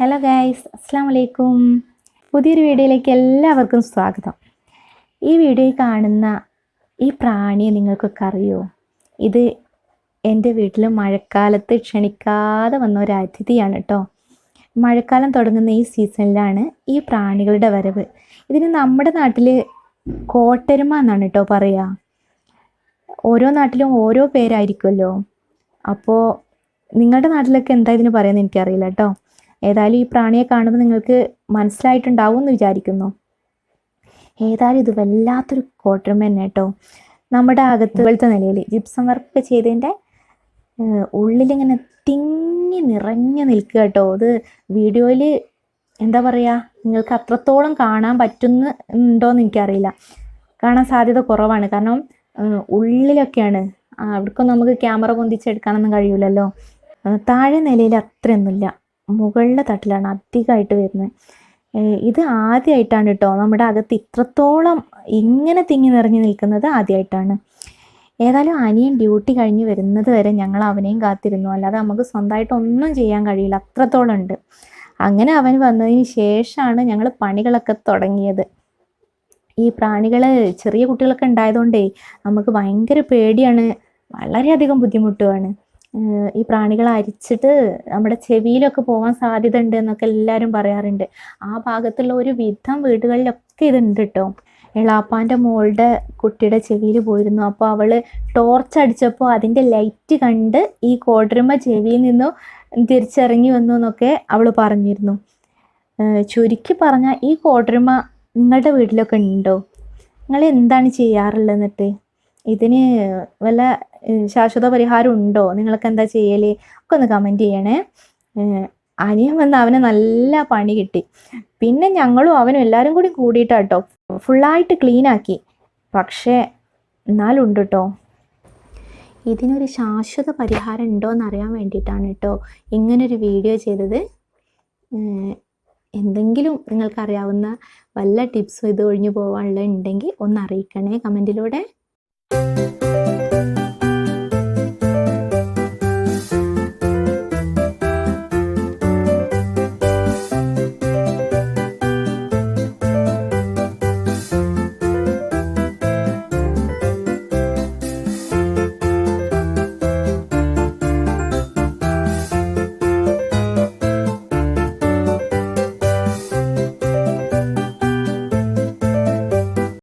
Hello guys അസ്സാം വലൈക്കും പുതിയൊരു വീഡിയോയിലേക്ക് എല്ലാവർക്കും സ്വാഗതം. ഈ വീഡിയോയിൽ കാണുന്ന ഈ പ്രാണിയെ നിങ്ങൾക്കൊക്കെ അറിയോ? ഇത് എന്റെ വീട്ടിൽ മഴക്കാലത്ത് ക്ഷണിക്കാതെ വന്ന ഒരു അതിഥിയാണ് കേട്ടോ. മഴക്കാലം തുടങ്ങുന്ന ഈ സീസണിലാണ് ഈ പ്രാണികളുടെ വരവ്. ഇതിന് നമ്മുടെ നാട്ടിൽ കോട്ടരുമ എന്നാണ് കേട്ടോ പറയുക ഓരോ നാട്ടിലും ഓരോ പേരായിരിക്കുമല്ലോ. അപ്പോൾ നിങ്ങളുടെ നാട്ടിലൊക്കെ എന്താ ഇതിന് പറയുന്നത് എനിക്കറിയില്ല കേട്ടോ. ഏതായാലും ഈ പ്രാണിയെ കാണുമ്പോൾ നിങ്ങൾക്ക് മനസ്സിലായിട്ടുണ്ടാവും എന്ന് വിചാരിക്കുന്നു. ഏതായാലും ഇത് വല്ലാത്തൊരു കോട്ടർമ തന്നെ കേട്ടോ. നമ്മുടെ അകത്ത് മുകളിലത്തെ നിലയിൽ ജിപ്സം വർക്ക് ചെയ്തതിന്റെ ഉള്ളിലിങ്ങനെ തിങ്ങി നിറഞ്ഞു നിൽക്കുക കേട്ടോ. അത് വീഡിയോയിൽ എന്താ പറയുക നിങ്ങൾക്ക് അത്രത്തോളം കാണാൻ പറ്റുന്ന ഉണ്ടോയെന്ന് എനിക്കറിയില്ല. കാണാൻ സാധ്യത കുറവാണ്. കാരണം ഉള്ളിലൊക്കെയാണ്. അവിടേക്കൊന്നും നമുക്ക് ക്യാമറ പൊന്തിച്ചെടുക്കാനൊന്നും കഴിയില്ലല്ലോ താഴെ നിലയിൽ അത്രയൊന്നുമില്ല. മുകളിലെ തട്ടിലാണ് അധികമായിട്ട് വരുന്നത്. ഇത് ആദ്യമായിട്ടാണ് കേട്ടോ നമ്മുടെ അകത്ത് ഇത്രത്തോളം ഇങ്ങനെ തിങ്ങി നിറഞ്ഞു നിൽക്കുന്നത് ആദ്യമായിട്ടാണ്. ഏതായാലും അനിയൻ ഡ്യൂട്ടി കഴിഞ്ഞ് വരുന്നത് വരെ ഞങ്ങൾ അവനെയും കാത്തിരുന്നു. അല്ലാതെ നമുക്ക് സ്വന്തമായിട്ട് ഒന്നും ചെയ്യാൻ കഴിയില്ല. അത്രത്തോളം ഉണ്ട്. അങ്ങനെ അവൻ വന്നതിന് ശേഷമാണ് ഞങ്ങൾ പണികളൊക്കെ തുടങ്ങിയത്. ഈ പ്രാണികൾ ചെറിയ കുട്ടികളൊക്കെ ഉണ്ടായതുകൊണ്ടേ നമുക്ക് ഭയങ്കര പേടിയാണ്. വളരെയധികം ബുദ്ധിമുട്ടുമാണ് ഈ പ്രാണികൾ അരിച്ചിട്ട് നമ്മുടെ ചെവിയിലൊക്കെ പോകാൻ സാധ്യത ഉണ്ട് എന്നൊക്കെ എല്ലാവരും പറയാറുണ്ട്. ആ ഭാഗത്തുള്ള ഒരു വിധം വീടുകളിലൊക്കെ ഇതുണ്ട് കേട്ടോ എളാപ്പാന്റെ മോളുടെ കുട്ടിയുടെ ചെവിയിൽ പോയിരുന്നു. അപ്പോൾ അവൾ ടോർച്ച് അടിച്ചപ്പോൾ അതിന്റെ ലൈറ്റ് കണ്ട് ഈ കോടരുമ ചെവിയിൽ നിന്നും തിരിച്ചിറങ്ങി വന്നു എന്നൊക്കെ അവൾ പറഞ്ഞിരുന്നു. ചുരുക്കി പറഞ്ഞാൽ ഈ കോടരുമ നിങ്ങളുടെ വീട്ടിലൊക്കെ ഉണ്ടോ? നിങ്ങൾ എന്താണ് ചെയ്യാറുള്ളത് എന്നിട്ട്? ഇതിന് വല്ല ശാശ്വത പരിഹാരം ഉണ്ടോ? നിങ്ങൾക്ക് എന്താ ചെയ്യൽ? ഒക്കെ ഒന്ന് കമന്റ് ചെയ്യണേ. അനിയൻ വന്ന് അവന് നല്ല പണി കിട്ടി. പിന്നെ ഞങ്ങളും അവനും എല്ലാവരും കൂടി കൂടിയിട്ടാട്ടോ ഫുള്ളായിട്ട് ക്ലീനാക്കി പക്ഷേ എന്നാലും ഉണ്ട് കേട്ടോ ഇതിനൊരു ശാശ്വത പരിഹാരം ഉണ്ടോ എന്ന് അറിയാൻ വേണ്ടിയിട്ടാണ് കേട്ടോ ഇങ്ങനൊരു വീഡിയോ ചെയ്തത്. എന്തെങ്കിലും നിങ്ങൾക്കറിയാവുന്ന വല്ല ടിപ്സും ഇത് ഒഴിഞ്ഞു പോകാനുള്ള ഉണ്ടെങ്കിൽ ഒന്ന് അറിയിക്കണേ കമന്റിലൂടെ